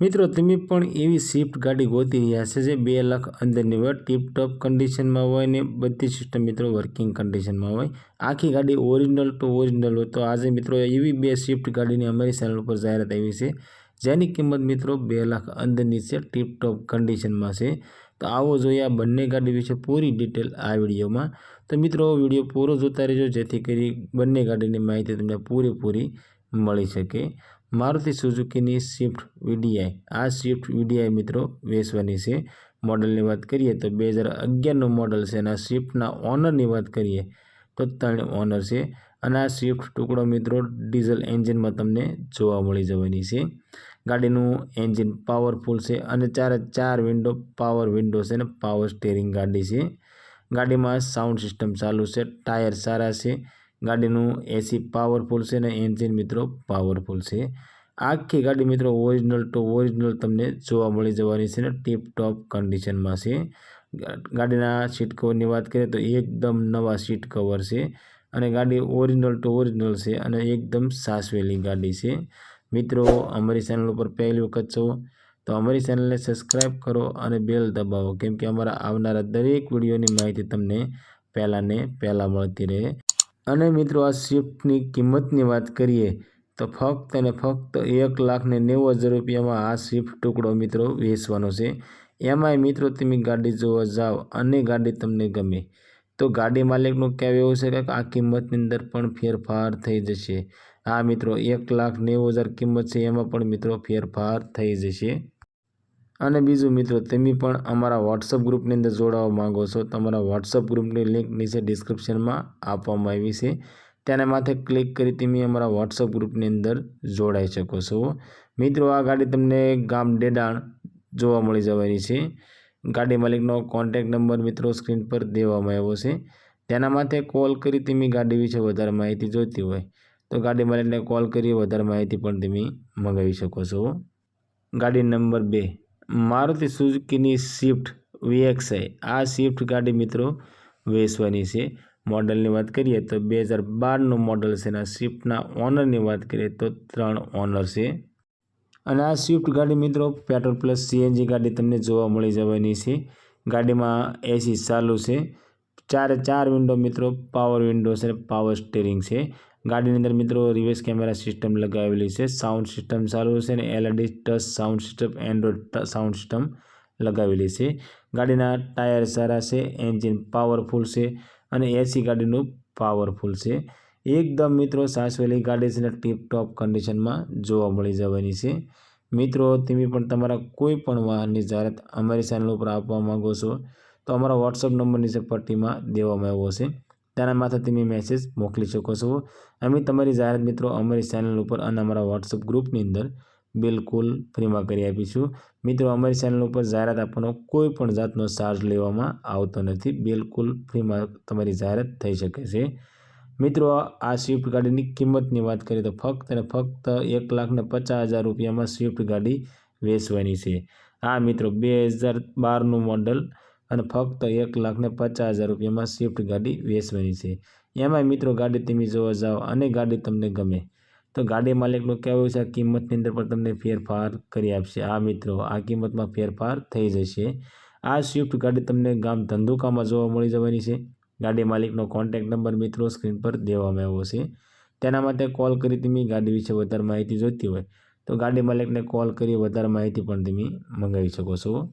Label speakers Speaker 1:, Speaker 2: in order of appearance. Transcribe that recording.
Speaker 1: મિત્રો, તમે પણ એવી સ્વિફ્ટ ગાડી ગોતી રહ્યા છે જે બે લાખ અંદરની હોય ટીપટોપ કન્ડિશનમાં હોય ને બધી સિસ્ટમ મિત્રો વર્કિંગ કન્ડિશનમાં હોય. આખી ગાડી ઓરિજિનલ ટુ ઓરિજિનલ હોય. તો આજે મિત્રો એવી બે સ્વિફ્ટ ગાડીની અમારી ચેનલ ઉપર જાહેરાત આવી છે. જેની કિંમત મિત્રો બે લાખ અંદરની છે ટીપટોપ કન્ડિશનમાં છે. તો આવો જોઈએ આ બંને ગાડી વિશે પૂરી ડિટેલ આ વિડીયોમાં. તો મિત્રો, વીડિયો પૂરો જોતા રહેજો, જેથી કરી બંને ગાડીની માહિતી તમને પૂરેપૂરી મળી શકે. મારુતિ સુઝુકીની સ્વિફ્ટ વીડીઆઈ. આ સ્વિફ્ટ વીડીઆઈ મિત્રો વેચવાની છે. મોડલની વાત કરીએ તો બે હજાર અગિયારનું મોડલ છે અને આ સ્વિફ્ટના ઓનરની વાત કરીએ તો ત્રણ ઓનર છે. અને આ સ્વિફ્ટ ટુકડો મિત્રો ડીઝલ એન્જિનમાં તમને જોવા મળી જવાની છે. ગાડીનું એન્જિન પાવરફુલ છે અને ચારે ચાર વિન્ડો પાવર વિન્ડો છે અને પાવર સ્ટેરિંગ ગાડી છે. ગાડીમાં સાઉન્ડ સિસ્ટમ ચાલુ છે. ટાયર સારા છે. ગાડીનું એસી પાવરફુલ છે અને એન્જિન મિત્રો પાવરફુલ છે. આખી ગાડી મિત્રો ઓરિજિનલ ટુ ઓરિજિનલ તમને જોવા મળી જવાની છે ને ટીપ ટોપ કન્ડિશનમાં છે. ગાડીના સીટ કવરની વાત કરીએ તો એકદમ નવા સીટ કવર છે અને ગાડી ઓરિજિનલ ટુ ઓરિજિનલ છે અને એકદમ સાસવેલી ગાડી છે. મિત્રો, અમારી ચેનલ ઉપર પહેલી વખત છો તો અમારી ચેનલને સબસ્ક્રાઈબ કરો અને બેલ દબાવો કેમ કે અમારા આવનારા દરેક વિડીયોની માહિતી તમને પહેલાં ને પહેલાં મળતી રહે. અને મિત્રો, આ સ્વિફ્ટની કિંમતની વાત કરીએ, તો ફક્ત અને ફક્ત એક લાખને નેવું હજાર રૂપિયામાં આ સ્વિફ્ટ ટુકડો મિત્રો વેચવાનો છે. એમાંય મિત્રો, તમે ગાડી જોવા જાઓ અને ગાડી તમને ગમે, તો ગાડી માલિકનું કહેવું એવું છે કે આ કિંમતની અંદર પણ ફેરફાર થઈ જશે. હા મિત્રો, એક લાખ નેવું હજાર કિંમત છે, એમાં પણ મિત્રો ફેરફાર થઈ જશે. અને બીજું મિત્રો, તમે પણ અમારા વોટ્સઅપ ગ્રુપની અંદર જોડાવા માગો છો, તમારા વોટ્સઅપ ગ્રુપની લિંક નીચે ડિસ્ક્રિપ્શનમાં આપવામાં આવી છે. તેના માથે ક્લિક કરી તમે અમારા વોટ્સઅપ ગ્રુપની અંદર જોડાઈ શકો છો. મિત્રો, આ ગાડી તમને ગામ ડેડાણ જોવા મળી જવાની છે. ગાડી માલિકનો કોન્ટેક નંબર મિત્રો સ્ક્રીન પર દેવામાં આવ્યો છે. તેના માથે કોલ કરી તમે ગાડી વિશે વધારે માહિતી જોઈતી હોય, તો ગાડી માલિકને કોલ કરી વધારે માહિતી પણ તમે મંગાવી શકો છો. ગાડી નંબર બે. મારુતિ સુઝુકીની સ્વિફ્ટ વીએક્સઆઈ. આ સ્વિફ્ટ ગાડી મિત્રો વેચવાની છે. મોડલની વાત કરીએ તો બે હજાર બારનું મોડલ છે અને સ્વિફ્ટના ઓનરની વાત કરીએ તો ત્રણ ઓનર છે. અને આ સ્વિફ્ટ ગાડી મિત્રો પેટ્રોલ પ્લસ સીએનજી ગાડી તમને જોવા મળી જવાની છે. ગાડીમાં એસી ચાલુ છે. ચારે ચાર વિન્ડો મિત્રો પાવર વિન્ડો છે પાવર સ્ટેરિંગ છે. ગાડીની અંદર મિત્રો રિવર્સ કેમેરા સિસ્ટમ લગાવેલી છે. સાઉન્ડ સિસ્ટમ ચાલુ છે અને LED touch sound system Android sound system લગાવેલી છે. ગાડીના ટાયર સારા છે એન્જિન પાવરફુલ છે અને એસી ગાડીનું પાવરફુલ છે. એકદમ મિત્રો સાસવેલી ગાડી છે ટીપટોપ કન્ડિશનમાં જોવા મળી જવાની છે. મિત્રો, તમે પણ તમારા કોઈ પણ વાહનની જાહેરાત અમારી ચેનલ ઉપર આપવા માંગો છો તો અમારા વોટ્સઅપ નંબર નીચે પટ્ટીમાં દેવામાં આવ્યો છે. તેના માથે તમે મેસેજ મોકલી શકો છો. અમે તમારી જાહેરાત મિત્રો અમારી ચેનલ ઉપર અને અમારા વોટ્સઅપ ગ્રુપની અંદર બિલકુલ ફ્રીમાં કરી આપીશું. મિત્રો, અમારી ચેનલ ઉપર જાહેરાત આપવાનો કોઈ પણ જાતનો ચાર્જ લેવામાં આવતો નથી. બિલકુલ ફ્રીમાં તમારી જાહેરાત થઈ શકે છે. મિત્રો, આ સ્વિફ્ટ ગાડીની કિંમતની વાત કરીએ તો ફક્ત અને ફક્ત એક લાખને પચાસ હજાર રૂપિયામાં સ્વિફ્ટ ગાડી વેચવાની છે. આ મિત્રો, બે હજાર બારનું મોડલ અને ફક્ત એક લાખ ને પચાસ હજાર રૂપિયામાં સ્વિફ્ટ ગાડી વેચવાની છે. એમાંય મિત્રો, ગાડી તમે જોવા જાઓ અને ગાડી તમને ગમે. તો ગાડી માલિકનું કહેવું છે, આ કિંમતની અંદર પણ તમને ફેરફાર કરી આપશે. આ મિત્રો, આ કિંમતમાં ફેરફાર થઈ જશે. આ સ્વિફ્ટ ગાડી તમને ગામ ધંધુકામાં જોવા મળી જવાની છે. ગાડી માલિકનો કોન્ટેક્ટ નંબર મિત્રો સ્ક્રીન પર દેવામાં આવ્યો છે. તેના માટે કોલ કરી તમે ગાડી વિશે વધારે માહિતી જોઈતી હોય તો ગાડી માલિકને કોલ કરી વધારે માહિતી પણ તમે મંગાવી શકો છો.